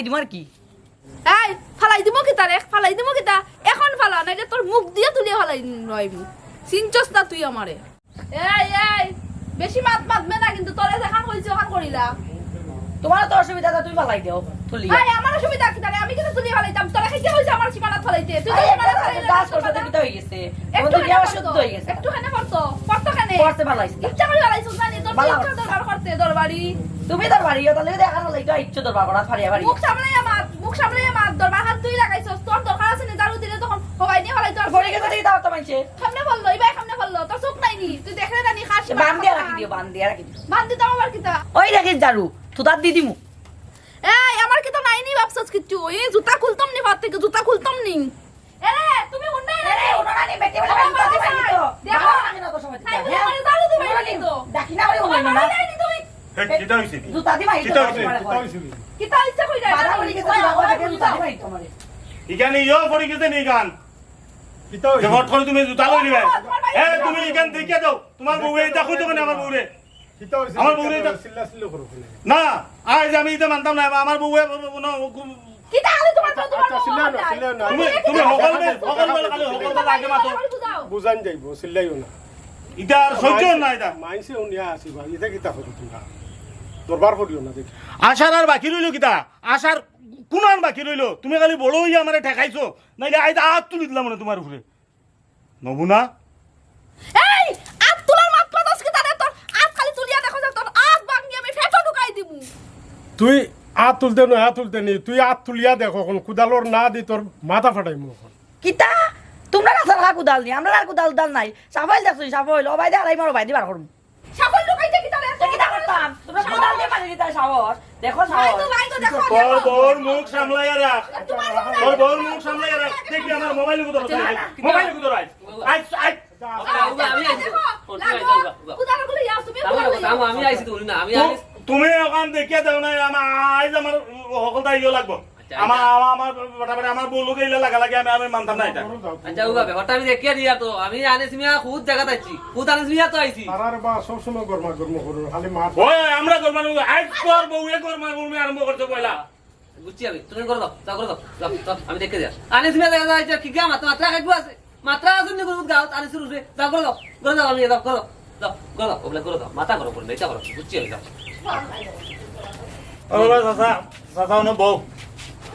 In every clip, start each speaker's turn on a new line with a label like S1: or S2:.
S1: হলাই দিম আর কি?
S2: এই, ফালাই দিব কি রে? ফালাই দিব কিতা? এখন ফালা নাই তোর মুখ দিয়ে তুলিয়ে ফালাই নইবি চিনচস না তুই আমারে এই এই বেশি মাত মাতবে না কিন্তু তোরে যেখান কইছো ওখান করিলা
S1: তোমার তো অসুবিধা, তুই ফালাই দিও তুলি।
S2: এই আমার অসুবিধা কি? তারে আমি কিন্তু তুলিয়ে ফালাইতাম। তোরে খাইতে কইছি আমার সীমানাত ফালাইতে। তুই তো সীমানাত ফালাইলে
S1: গাছ করছে কিটা হৈ গৈছে।
S2: একটু
S1: তোমার বিয়া শুদ্ধ
S2: পড়তো
S1: হৈ
S2: একটু খানে পড়তো। পড়তো খানে
S1: পড়তে ভালো হয়েছে
S2: ইচ্ছা করে ফালাইছিস জানি। তোর ইচ্ছা দরবার করতে দরবারি।
S1: তুমি তোর বাড়ি তাহলে দেখা না লাইটো ইচ্ছু তোর বাগড়া ফারিয়া বাড়ি
S2: মুখ দরবার হাত তুই লাগাইছস। তোর দরকার আছে নি দারু দিলে তখন হবাই
S1: দেখি দাও তো
S2: সামনে বলল সামনে বলল তোর চোখ নাই নি। তুই দেখলে জানি খাস
S1: বান দিয়া রাখি দিও বান দিয়া রাখি দিও।
S2: বান দিতাম আবার কিতা?
S1: ওই
S2: এই আমার কিতা নাই নি ভাবছস কিচ্ছু? এই জুতা খুলতাম নি ভাত থেকে জুতা খুলতাম নি। তুমি রে?
S1: উনানি বেটি বলে তো।
S2: দেখো।
S1: আমি না তো সময়
S2: নি। তো।
S1: না বলে না
S3: হইছে
S1: জুতা
S3: হইছে? হইছে?
S2: কিতা কই যায়?
S1: বলি বাবা দেখে জুতা তোমারে।
S3: ইখানে ইয়ো পড়ি গেছে নি গান
S4: কিতা হইছে?
S3: হট করে তুমি জুতা লই নিবে। এ তুমি ইখান দেখিয়া দাও। তোমার বউ এই দেখো তো কেন? আমার বউরে।
S4: কিতা হইছে?
S3: আমার বউরে
S4: কিতা
S3: এটা-
S4: করো
S3: না। আজ আমি এটা মানতাম না আমার
S2: তো তোমার
S4: আচ্ছা, চিল্লাও না, চিল্লাও না।
S3: তুমি তুমি সকল বে- সকল বেলা খালি সকল বেলা আগে মাতো।
S4: বুজান যাইব চিল্লাইও না।
S3: আর সহ্য না এটা।
S4: মাইনছে শুনিয়া আসিবা ইটা কিতা করো তোমরা দরবার করিও না দেখি।
S3: আশার আর বাকি রইল কিতা? আশার কোন আর বাকি রইল? তুমি খালি বড় হইয়া আমারে ঠেকাইছো নাইলে আজ হাত তুলি দিলাম না তোমার উপরে। নমুনা
S2: এই আত তোলার মাত পাতাস কি তারে তোর আত খালি তুলিয়া দেখো যে তোর আত ভাঙি আমি ফেটো ঢুকাই দিমু
S4: তুই হাত তুলতে নয় হাত তুলতে নি তুই হাত তুলিয়া দেখো কোন কুদালোর না দি তোর মাথা ফাটাইমু এখন।
S1: কিতা? তোমরা না সারা কুদাল নি আমরা আর কুদাল উদাল নাই। সাফাইল দেখছ সাফাইল? ও বাইদে আড়াই মারো বাইদে বার করুম।
S2: সাফল ঢুকাইতে কি তারে
S1: তো কিতা করতাম? তোমরা কুদাল দিয়ে পানি দিতে সাহস। দেখো
S2: ভাই
S1: সাহস।
S2: ভাই তো দেখো
S3: তোর বউর মুখ সামলাইয়া রাখ। তোর বউর মুখ সামলাইয়া রাখ। দেখবি আমার মোবাইল কুদর মোবাইল কুদর আজ আজ আজ
S5: আমি আইছি। তো।
S2: কুদারগুলো ইয়াস তুমি
S5: আমি আইছি। তো না আমি আইছি।
S3: তুমি ওখান দেখিয়া দেও না আমার আজ আমার সকলটা ইয়ে লাগবো আমার আমার আমার আমার বউ লোকে ইলে লাগা লাগে আমি আমি মানতাম না এটা
S5: আচ্ছা উগা ব্যাপারটা আমি দেখিয়ে দিয়া তো আমি আনিস মিয়া খুদ জায়গা আইছি খুদ আনিস মিয়া তো আইছি
S4: তারার বা সবসময় গরমা গরম করো খালি মাথা
S3: ওই আমরা করবার আজ তোর বউ এ করবার বউ আরম্ভ করতে পয়লা
S5: বুঝছি আমি তুমি করে দাও তা করে দাও আমি দেখে দিয়া আনিস মিয়া দেখা যায় কি গা মাত্রা মাত্রা খাইবো আছে মাত্রা আছে নি গুরুত গাও আনিস রুসে যাও করে দাও করে দাও আমি দাও করে দাও দাও করে দাও ওগুলা করে দাও মাথা করো করে এটা করো বুঝছি আমি যাও
S3: বউ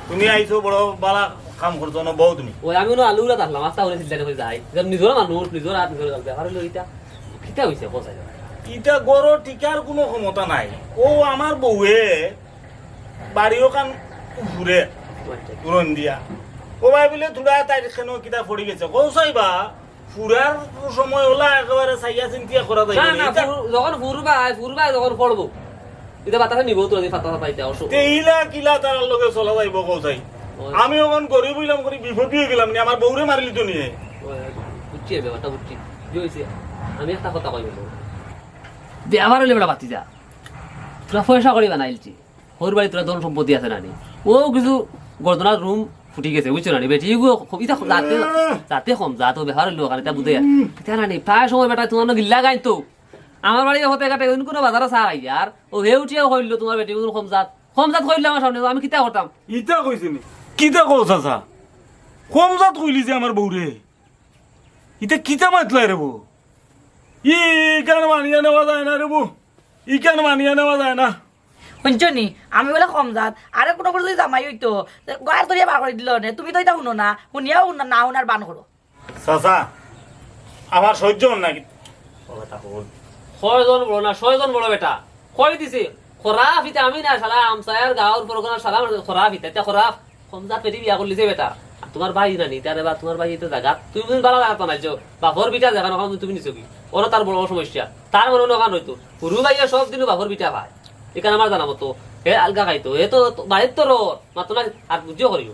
S3: তুমি আইছো বড় বালা কাম করছ ন বউ তুমি?
S5: ওই আমি আলু উলা মাছটা করে চিন্তা করে যাই। নিজের মানুষ নিজের হাত নিজের গাল ব্যাপার হলো এটা কিটা হইছে বসাই
S3: ইটা গড় টিকার কোনো ক্ষমতা নাই। ও আমার বউয়ে বাড়িও কান ঘুরে উড়ন দিয়া। ও ভাই বলে থোড়া তাই কেন কিতা পড়ে গেছে। কৌ চাইবা ফুরার সময় ওলা একেবারে চাইয়া চিন্তিয়া করা যায়
S5: না না ফুর- যখন ফুরবা ফুরবা যখন পড়ব এটা বাতাসে নিব তো ফাতা পাইতে অসুখ
S3: তেইলা কিলা তার লগে চলা যাইব আমি ওখান করি হয়ে গেলাম নি আমার বউরে মারিলি তো নিয়ে।
S5: বুঝছি এই ব্যাপারটা বুঝছি কি হয়েছে আমি একটা কথা কই বলব ব্যবহার হলে বেটা বাতি যা। তোরা পয়সা করি বানাইলছি ওর বাড়ি তোরা ধন সম্পত্তি আছে নানি। ও কিছু গর্দনার রুম ফুটি গেছে বুঝছ নানি? বেটি যাতে যাতে কম যাতে ব্যবহার হইল ওখানে তা বুঝে এটা নানি প্রায় সময় বেটা তোমার গিল্লা গাই তো আমার বাড়ি হতে কাটে কোনো বাজারে চা খাই আর। ও হে উঠিয়াও কইলো তোমার বেটি কোনো কম জাত কম জাত কইলে আমার সামনে আমি কিতা করতাম?
S3: ইটা কইছে নি? কিতা কৌ চাচা কম জাত কইলি যে আমার বউরে ইটা কিতা মাতলাই রে বউ ই কেন মানিয়া নেওয়া যায় না রে বউ ই কেন মানিয়া নেওয়া যায় না।
S1: শুনছনি আমি বলে কম যাত আরে কোনো কোনো যদি জামাই হইতো গায়ের তরিয়া বার করে দিল নে? তুমি তো এটা শুনো না শুনিয়াও শুনা না শুনার বান করো
S3: চাচা আমার সহ্য হল না
S5: ছয়জন বড় না, ছয়জন বড় বেটা। কই দিছে? খরাফ ইতে আমি না শালা আমসায়ার গাঁৱৰ পরগনার শালা খরাফ ইতে খরাফ সমজাত পেটি বিয়া বেটা। তোমার ভাই নানি তারে বা তোমার ভাই তো জায়গা তুমি তুমি বালা জায়গা বিটা নখান তুমি নিছো কি? ওরা তার বড় সমস্যা। তার মনে নখান হইতো পুরু ভাইয়া সব দিন বাপর বিটা ভাই এখানে আমার জানা মতো, হে আলগা খাইতো। হে তো বাড়ির তো রোর মাত্র না আর বুঝিও করিও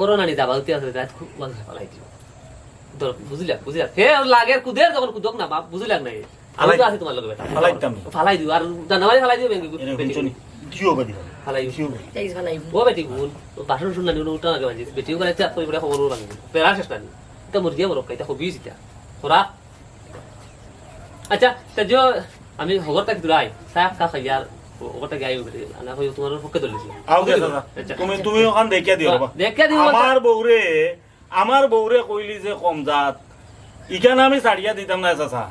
S5: করো নানি যাবা, উঠে আছে খুব ভালো দিও। হে লাগে কুদের যখন কুদক না বুঝলাম নাই। আমি তো আছি তোমার লগে বেটা।
S3: ফালাইতাম
S5: ফালাই দিও আর জানুয়ারি ফালাই দিও বেঙ্গি ফালাই ও বেটি গুণ বাসন শুনলানি উঠা বাজি বেটিও করে চাপ করে খবর পেরা শেষ বড় আচ্ছা তা যে আমি হগরটা কি দূরাই চাহ কা খাই আর হগরটা গাই আনা কই তোমার পক্ষে দলিছি।
S3: আও গে
S5: আচ্ছা।
S3: তুমি তুমি ওখান দেখিয়া দিও
S5: দেখিয়া দিও।
S3: আমার বউরে আমার বউরে কইলি যে কম জাত ইখানে আমি ছাড়িয়া দিতাম না চাচা।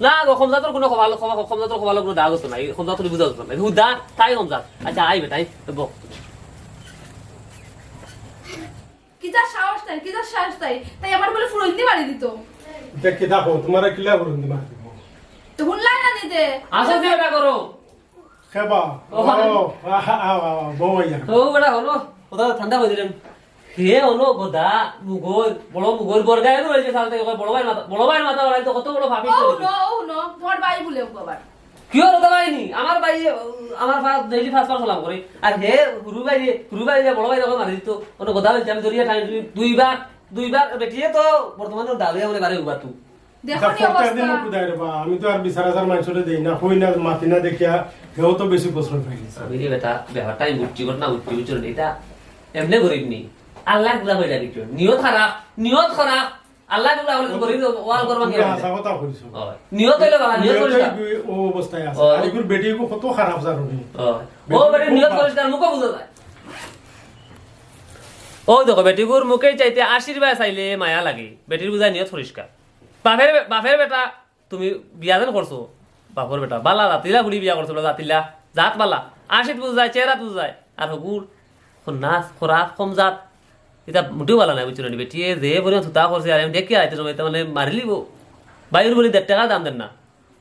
S5: না গো খমজাতর কোনো খবর খমজাতর খবর কোনো দাগ হতো না খমজাতর বুঝা হতো না। হুদা তাই খমজাত আচ্ছা আই বেটাই বক
S2: কিতা সাহস তাই কিতা সাহস তাই। তাই আমার বলে ফুরন্দি মারি দিত।
S4: এটা কি দেখো তোমার কিলা করুন দিমা
S2: তো শুনলাই না নিতে।
S5: আসো কি বেটা করো।
S4: খেবা। ও আহা আহা বউ আইয়া।
S5: ও বেটা হলো। ওটা ঠান্ডা হয়ে দিলেন। হে হলো গোদা মুগর বড় মুগর বর্গায় রয়েছে সাল থেকে বড় ভাই মাথা বড় ভাই মাথা বাড়াই তো কত বড় ভাবি
S2: ও নো ও নো তোমার বাই বলে আবার।
S5: কি হলো তো ভাইনি আমার ভাই আমার ভাই ডেইলি ফার্স্ট পার সালাম করে। আর হে গুরু ভাই গুরু ভাই বড় ভাই রকম মারি দিত। অন্য গোদা হয়েছে আমি ধরিয়া ঠাই দুইবার দুইবার বেটিয়ে তো বর্তমানে দাঁড়িয়ে বারে উবার তুই
S2: দেখো নি
S4: ফোরটা দিন
S2: অবস্থা।
S4: কুদাই রে বা আমি তো আর বিচার আচার মানুষরে দেই না হই না মাতি না দেখিয়া হেও তো বেশি প্রশ্ন পাইছে
S5: আমি রে বেটা ব্যাপারটা আমি বুঝছি ঘটনা বুঝছি বুঝছ এটা এমনি গরিব নি আল্লাহগুলা হয়ে যাবে নিয়ত খারাপ নিয়ত খারাপ আল্লাহগুলা হলে ওয়াল করবা কি
S4: তুমি কথা কইছো।
S5: নিয়ত হইলে বালা নিয়ত করিস
S4: ও অবস্থায় আছে। আর এগুর বেটি কত খারাপ জানি
S5: ও বেটি নিয়ত করিস না মুখে বুঝা যায়। ও দেখো বেটিগুর মুখে চাইতে আশীর্বাদ চাইলে মায়া লাগে। বেটির বুঝায় নিয়ত পরিষ্কার। বাপের বাপের বেটা তুমি বিয়া যেন করছ বাপর বেটা বালা জাতিলা বুড়ি বিয়া করছ জাতিলা। জাত বালা। আশীত বুঝায় চেহারাত বুঝায় আর হগুর নাচ খোরাক কম জাত এটা মোটেও বালা নাই বুঝছ না বেটিয়ে যে পরিমাণ থুতা করছে আর আমি দেখি আইতে সময় মানে মারিলিব বাইরের বলি দেড় টাকা দাম দেন না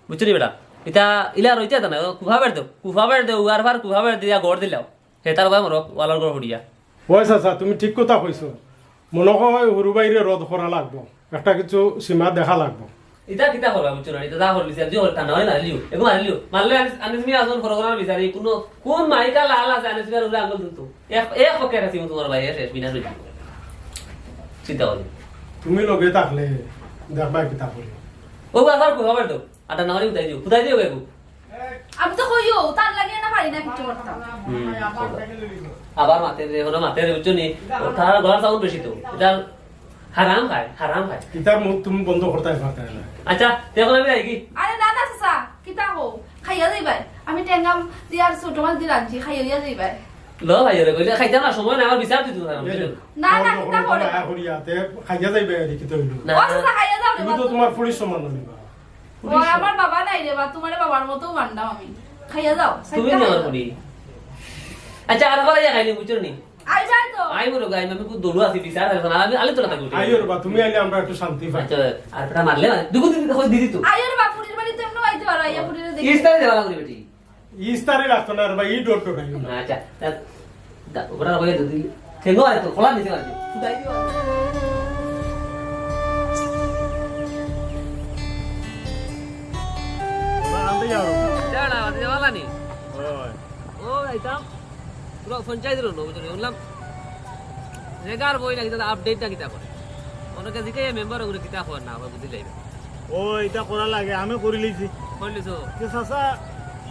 S5: বুঝছ নি বেটা? এটা ইলা রইতে না কুফা বেড় দেও কুফা বেড় দেও উয়ার ফার কুফা বেড় দিয়া গড় দিলাও। হে তার ভাই মরক ওয়ালার গড় হড়িয়া
S4: ওই চাচা তুমি ঠিক কথা কইছো মনে হয় সরু বাইরে রদ করা লাগবো একটা কিছু সীমা দেখা লাগবো।
S5: ইতা কিতা করবা বুঝছ না? এটা যা করবি যে হল ঠান্ডা হয় মারিলিও এগো মারিলিও মারলে আনিস মি আজন ফরগনার বিচারি কোনো কোন মাইকা লাল আছে আনিস মি উলে আঙ্গুল দিত এক এক পকে রাখি তোমার ভাই শেষ বিনা রইছি চিন্তা করি
S4: তুমি লগে থাকলে দেখবা কিতা করি।
S5: ও আবার কুফা বেড় দেও আটা নাহলে উঠাই দিও। উঠাই দিও বেগু
S2: আমি তো কইও তার লাগে না পারি না কিছু করতাম।
S5: আবার মাতে রে হলো মাতে রে বুঝছ নি? তার গলার সাউন্ড বেশি তো। এটা হারাম খায় হারাম খায়
S4: কিতার মুখ তুমি বন্ধ করতে পারতে না
S5: আচ্ছা দেখো আমি যাই কি
S2: আরে না না চাচা কিতা হো খাইয়া যাইবাই আমি টেঙ্গাম দিয়ার ছোট মাছ দিয়ে রাঁধছি খাইয়া দিয়া যাইবাই
S5: ল ভাই রে কইলে খাইতাম না সময় না আমার বিচার দিত না
S2: না, না, কিতা করে?
S4: করিয়াতে খাইয়া যাইবে আর কি তৈরি
S5: না।
S2: ও খাইয়া যাও
S4: তুমি তো তোমার পুলিশ সমান নিবা
S2: ও আমার বাবা নাই রে বা তোমার বাবার মতো মানলাম আমি। খাইয়া যাও
S5: তুমি নেওয়ার করি। আচ্ছা আর করে খাইনি বুঝছ নি?
S2: আই যাই তো।
S5: আই মরো গাই আমি খুব দলু আছি বিচার আছে না আমি আলি তো না থাকি
S4: বা তুমি আইলে আমরা একটু শান্তি পাই।
S5: আচ্ছা আর এটা মারলে দুগু দিদি কই দিদি তো।
S2: আইও রে বাপুরির বাড়ি তো এমনি আইতে পারো আইয়া পুরিরে দেখি।
S5: ইস্তারে দেওয়া লাগবে বেটি।
S4: ইস্তারে লাগতো না আর বা ই ডোর টোকাই। না
S5: আচ্ছা ওটা কই দিদি ঠেঙ্গো আয় তো খোলা দিতে পারবি।
S2: উদাই দিও
S3: আনতে যাও
S5: যাড়া বাজে वाला নি
S3: ওই।
S5: ও আইতাম পুরো পঞ্চায়েত রো নো বুঝলি বললাম রেগার বই নাকি দাদা আপডেট না কিতা করে। অনেকে দিকে মেম্বার ওগুলো কিতা হওয়ার না হবে বুঝি যাইবে
S3: ও এটা করা লাগে আমি করে লিছি
S5: করলিছো?
S3: যে চাচা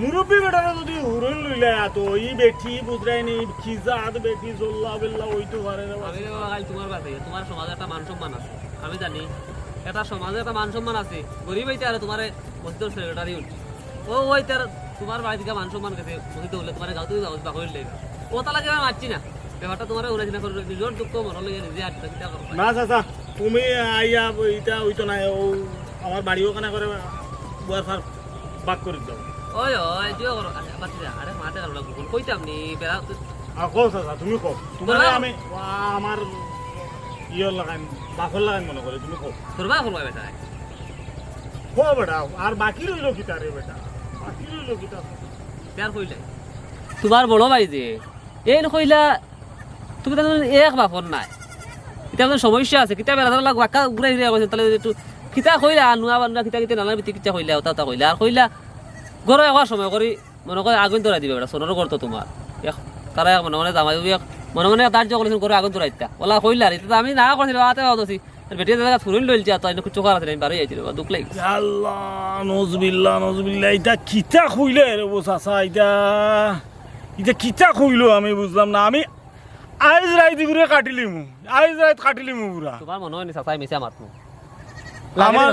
S3: মুৰব্বী বেটারে যদি হুরইন লইলে তো ই বেঠি বুঝরাই নি খিজাত বেঠি জল্লা বেল্লা ওইতো পারে
S5: আমি খালি তোমার কাছে তোমার সমাজে একটা মান সম্মান আছে আমি জানি। এটা সমাজে একটা মান সম্মান আছে। গরিব হইতে আর তোমার মসজিদ সেক্রেটারি উঠছে ও ওই তার তোমার বাড়ি থেকে মান সম্মান গেছে মসজিদ হলে তোমার গাঁও তুমি বাকরির লেগে। ও তালাকে আমি মারছি না। ব্যাপারটা তোমার উনাইছি না করে নিজের দুঃখ মনে লেগে নিজে কিতা
S3: না চাচা তুমি আইয়া ইটা ওইতো নাই ও আমার বাড়িও কেনা করে বুয়ার ফার বাক করে দাও।
S5: ওই ওই জিও করো আরে বাচ্চা যা, আরে মাঠে কারও লাগবে কইতাম নি বেড়া
S3: আর কও চাচা তুমি কও। তোমার
S5: বলো।
S3: আমি আমার লাগাইন বাফর লাগাইন মনে করে তুমি কও।
S5: করবা করবা বেটা।
S3: কো বেটা আর বাকি রইল কিতা রে বেটা। বাকি রইল কিতা
S5: প্যার কইলে তোমার বড় ভাই যে এই কইলা তুমি এক বাপর নাই। এটা সমস্যা আছে কিতা বেড়া লাগ বাক্কা ঘুরাই তাহলে একটু কিতা কইলা নুয়া বান্ধা কিতা কিতা নানা বিতি কিতা কইলা ওটা ওটা কইলা আর কইলা গড় একবার সময় করি মনে করে আগুন ধরাই দিবে বেটা সোনার করতো তোমার তারা মনে মনে জামাই মনে মনে দার্য করেছেন করে আগুন ধরাই দিতা। ওলা কইলা তো আমি না করছিল আতে হতছি বেটিয়ে জায়গা ফুরিল লইলছি তাই কিছু করা ছিল আমি বাড়ি যাইছিল দুঃখ লাগিছে।
S3: আল্লাহ নজবিল্লা নজবিল্লা এটা কিতা খুইলে রে বো চাচা এটা এটা কিতা খুইলো আমি বুঝলাম না আমি আইজ রাইত ঘুরে কাটিলিম আইজ রাইত কাটিলিম পুরা
S5: তোমার মনে হয় নি চাচাই মিছা মাতমু।
S3: আমার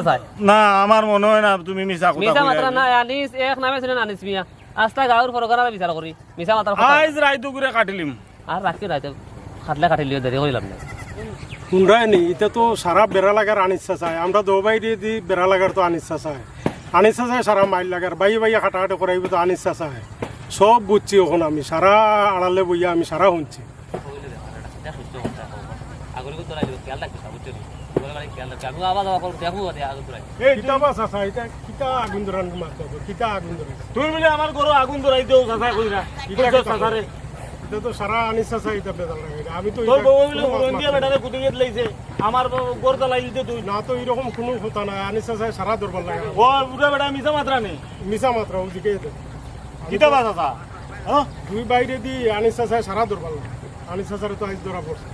S3: না আমার মনে হয় না তুমি মিছা কথা
S5: মিছা মাত্রা না আনিস এক নামে ছিল আনিস মিয়া। আস্তা গাঁৱৰ ফৰকাৰৰ বিচাৰ কৰি মিছা মাত্ৰা
S3: আইজ রাইত ঘুরে কাটিলিম।
S5: আৰু ৰাতি ৰাইতে খাটলে কাটিলিও দেৰি কৰিলাম নাই
S4: শুনরাই নি এটা তো সারা বেড়া লাগার আনিচ্ছা চায় আমরা দো বাইরে দি বেড়া লাগার তো আনিচ্ছা চায় আনিচ্ছা চায় সারা মাইল লাগার বাই বাই হাঁটাহাঁটি করাইব তো আনিচ্ছা চায় সব বুঝছি এখন আমি সারা আড়ালে বইয়া আমি সারা শুনছি।
S5: তোলাই দিব খেয়াল
S3: তুমি বলে আমার গরু আগুন ধরাই দেও চাচা কইরা চাচারে
S4: এটা তো সারা আনিচ্ছা চাই এটা বেদাল লাগে। আমি তো
S3: তোর বউ বলে
S4: মাত
S3: রন্দিয়া
S4: মাতি না।
S3: বেটারে কুটি লাইছে আমার গড় জ্বালাই দিতে তুই
S4: না তো এরকম কোনো কথা নাই। আনিচ্ছা চাই সারা দুর্বল লাগে।
S3: ও বুড়া বেটা মিছা মাত্রা নেই
S4: মিশা মাত্র ওদিকে
S3: কিতা
S4: দুই বাইরে দি আনিচ্ছা চাই সারা দুর্বল লাগে। আনিচ্ছা চাই তো আজ ধরা পড়ছে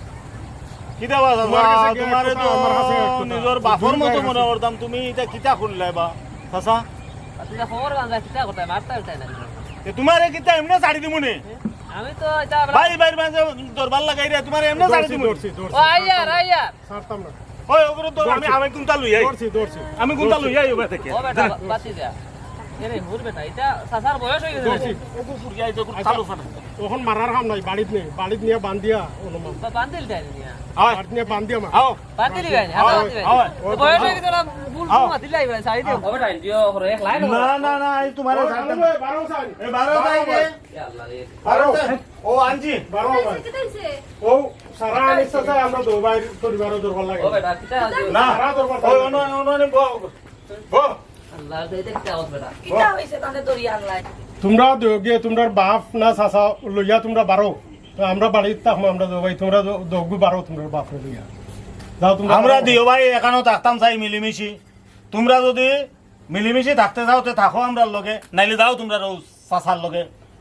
S3: কিতা
S4: তোমার
S3: তো। নিজের বাপর মতো মনে করতাম তুমি এটা কিতা খুললাই বা? চাচা? তোমারে এমনে ছাড়ি দিমু নে
S5: আমি তো এটা
S3: ভাই ভাই মাঝে দরবার লাগাই রে তোমারে এমনে ছাড়ি
S4: দৌড়ছি
S3: দিমু
S4: দৌড়ছি দৌড়ছি
S5: ও আইয়ার আইয়ার
S4: ছাড়তাম না
S3: ওই ওগুলো তো আমি আমি কোনটা লই আই
S4: দৌড়ছি দৌড়ছি
S3: আমি কোনটা লই আই থেকে?
S5: ও বেটা বাতি দিয়া।
S4: তখন মারার কাম নাই বাড়িত নেই বাড়িত নিয়ে বান্ধিয়া অনুমান
S5: বান্ধিল তাই নিয়া
S3: আয়
S4: বান্ধিয়া মা
S3: আও
S5: বান্ধিলি ভাই ভাই বয়স হৈ গৈছে না বুল বুল মাতিলে আহিবা চাই দিও ও বেটা দিও হরে এক লাইন
S3: না না না এই তোমারে ছাড়তাম
S4: সাল
S3: এ বারো তাই রে
S5: আল্লাহ রে
S3: বারো ও আনজি
S4: বারো ভাই ও সারা আনিস চাই আমরা দো ভাই পরিবার দুর্বল লাগে
S5: ও বেটা কিতা
S3: না
S4: সারা দুর্বল
S3: ওই অন অন ব ব
S4: তোমরা গিয়ে তোমরা বাপ না চাচা লইয়া তোমরা বারো আমরা বাড়িতে থাকব আমরা ভাই তোমরা দগু বারো তোমরা বাপ লইয়া। যাও তোমরা
S3: আমরা। দিও ভাই এখানেও থাকতাম চাই মিলিমিশি। তোমরা যদি মিলিমিশি থাকতে যাও তো থাকো আমরা লগে নাইলে যাও তোমরা রোজ চাচার লগে।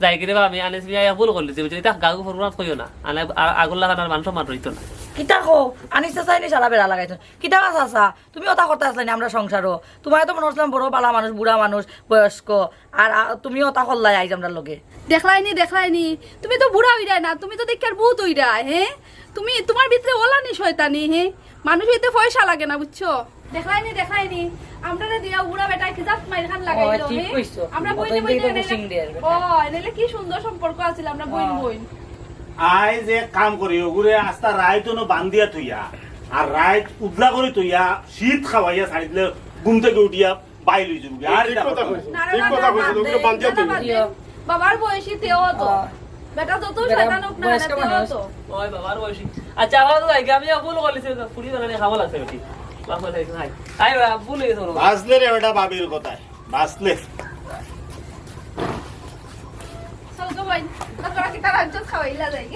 S5: যাই কিনে আমি আনিস বিয়া এক ভুল করে লিছি বুঝলি এটা গাগু ফরমাত কইও না আনে আগুন লাগানোর মানুষ মান রইতো না।
S1: কিতা কো আনিস আনিসা চাইনি সারা বেড়া লাগাইছ। কিতা বাস আসা তুমি ওটা কথা আসলে আমরা সংসারও। তোমার তো মনে হচ্ছিলাম বড় পালা মানুষ বুড়া মানুষ বয়স্ক। আর আ, তুমিও ওটা করলাই আইজ আমরা লগে।
S2: দেখলাই দেখলাইনি দেখলাইনি। তুমি তো বুড়া হই যায় না তুমি তো দেখার বহুত হই যায় হ্যাঁ তুমি তোমার ভিতরে ওলানি শয়তানি হ্যাঁ মানুষ হইতে পয়সা লাগে না বুঝছ? দেখলাইনি দেখলাইনি আমরা না দিয়া বুড়া বেটায় কি জাত মাইর খান লাগাইলো
S1: ঠিক?
S2: আমরা বইনে বইনে ও এনেলে কি সুন্দর সম্পর্ক আছিল আমরা বইন বইন।
S3: আই যে কাম করি ওগুরে আস্তা রাইত নো বান্ধিয়া থইয়া আর রাইত উদলা করে থইয়া শীত খাওয়াইয়া ছাড়ি দিলে ঘুম থেকে উঠিয়া বাই লই যাবি আর
S4: ঠিক
S3: এটা
S4: কথা কইছো। ঠিক কথা কইছো
S2: বাদ দে,
S4: তোমরা বান্ধিয়া
S2: দাদা,
S4: তুই
S2: বাদ দে। বাবার বয়সী তেও তো। বেটা তো তো শয়তান হোক না তেও তো।
S5: ওই বাবার বয়সী। আচ্ছা আমার তো আমি ভুল করেছি ফুরি বানানি খাওয়া লাগছে বেটি
S3: বাঁচলে রে বেটা বাবির কথায় বাঁচলে
S2: চল তো বইন তোরা কি তার খাওয়াইলা যায়?